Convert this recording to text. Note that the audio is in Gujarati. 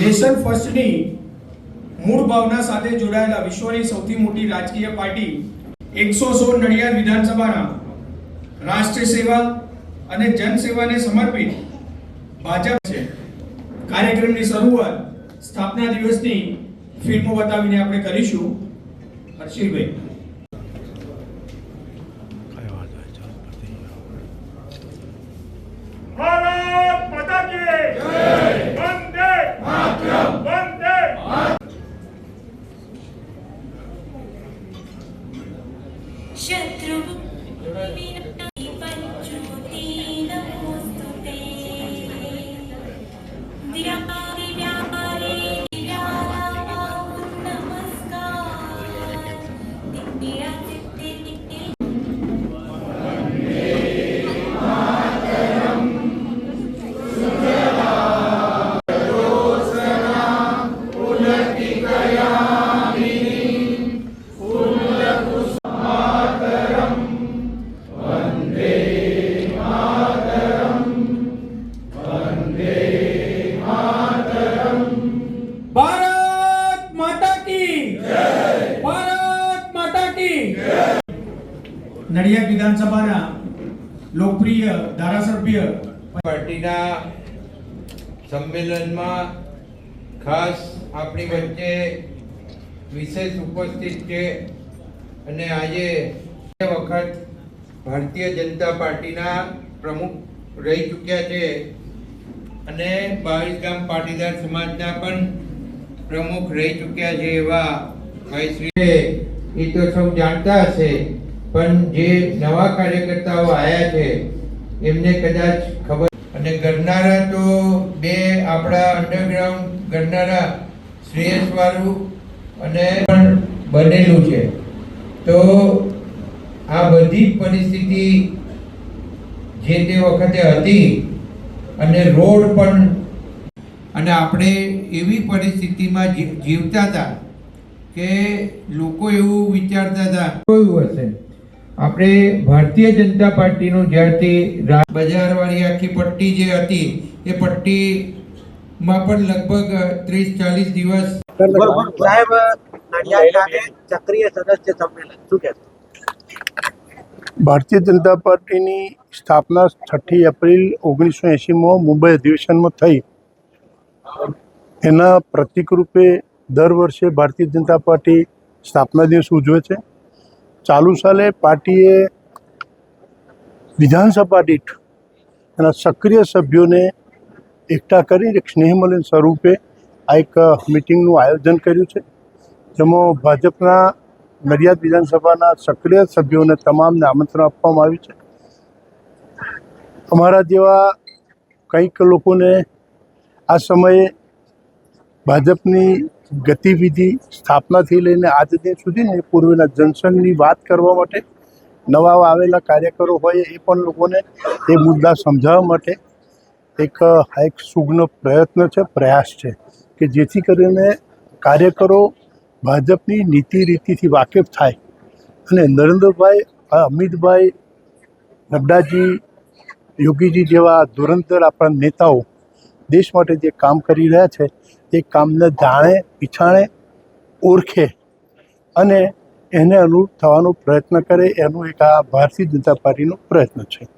નેશન ફર્સ્ટની મૂળ ભાવના સાથે જોડાયેલા વિશ્વની સૌથી મોટી રાજકીય પાર્ટી એકસો સોળ નડિયાદ વિધાનસભાના રાષ્ટ્ર સેવા અને જનસેવાને સમર્પિત ભાજપ છે. કાર્યક્રમની શરૂઆત સ્થાપના દિવસની ફિલ્મો બતાવીને આપણે કરીશું. હર્ષિલભાઈ. ભારત માતા કી નડિયાદ વિધાનસભાના લોકપ્રિય ધારાસભ્ય પાર્ટીના સંમેલનમાં ખાસ આપણી વચ્ચે વિશેષ ઉપસ્થિત છે અને આજે વખત ભારતીય જનતા પાર્ટીના પ્રમુખ રહી ચૂક્યા છે અને બાવીસ ગામ પાટીદાર સમાજના પણ પ્રમુખ રહી ચૂક્યા છે એવા ભાઈ શ્રી એ તો સૌ જાણતા હશે, પણ જે નવા કાર્યકર્તાઓ આવ્યા છે, એમને કદાચ ખબર અને ગરનારા તો બે આપણા અંડરગ્રાઉન્ડ ગરનારા શ્રેયસવાળું અને પણ બનેલું છે. તો આ બધી પરિસ્થિતિ જે તે વખતે હતી, અને રોડ પણ અને આપણે એવી પરિસ્થિતિમાં જીવતા હતા કે લોકો એવું વિચારતા હતા. જોયું હશે આપણે ભારતીય જનતા પાર્ટીનું જ્યારથી બજારવાળી આખી પટ્ટી જે હતી એ પટ્ટીમાં પણ લગભગ ત્રીસ ચાલીસ દિવસ બરોબર સાહેબ નડિયાદ સદસ્ય સંમેલન શું કહેશો? ભારતીય જનતા પાર્ટીની સ્થાપના છઠ્ઠી એપ્રિલ ઓગણીસો એંશીમાં મુંબઈ અધિવેશનમાં થઈ. એના પ્રતિકરૂપે દર વર્ષે ભારતીય જનતા પાર્ટી સ્થાપના દિવસ ઉજવે છે. ચાલુ સાલે પાર્ટીએ વિધાનસભા દીઠ એના સક્રિય સભ્યોને એકઠા કરી એક સ્નેહમલન સ્વરૂપે આ એક મિટિંગનું આયોજન કર્યું છે. જેમાં ભાજપના નડિયાદ વિધાનસભાના સક્રિય સભ્યોને તમામને આમંત્રણ આપવામાં આવ્યું છે. અમારા જેવા કંઈક લોકોને આ સમયે ભાજપની ગતિવિધિ સ્થાપનાથી લઈને આજ દિન સુધીને પૂર્વેના જનસંઘની વાત કરવા માટે નવા આવેલા કાર્યકરો હોય એ પણ લોકોને એ મુદ્દા સમજાવવા માટે એક, આ એક સુગ્ન પ્રયત્ન છે, પ્રયાસ છે કે જેથી કરીને કાર્યકરો ભાજપની નીતિ રીતિથી વાકેફ થાય. અને નરેન્દ્રભાઈ અમિતભાઈ નડ્ડાજી, યોગીજી જેવા ધુરંધર આપણા નેતાઓ દેશ માટે જે કામ કરી રહ્યા છે, એ કામને જાણે, પીછાણે, ઓળખે અને એને અનુરૂપ થવાનો પ્રયત્ન કરે, એનું એક આ ભારતીય જનતા પાર્ટીનો પ્રયત્ન છે.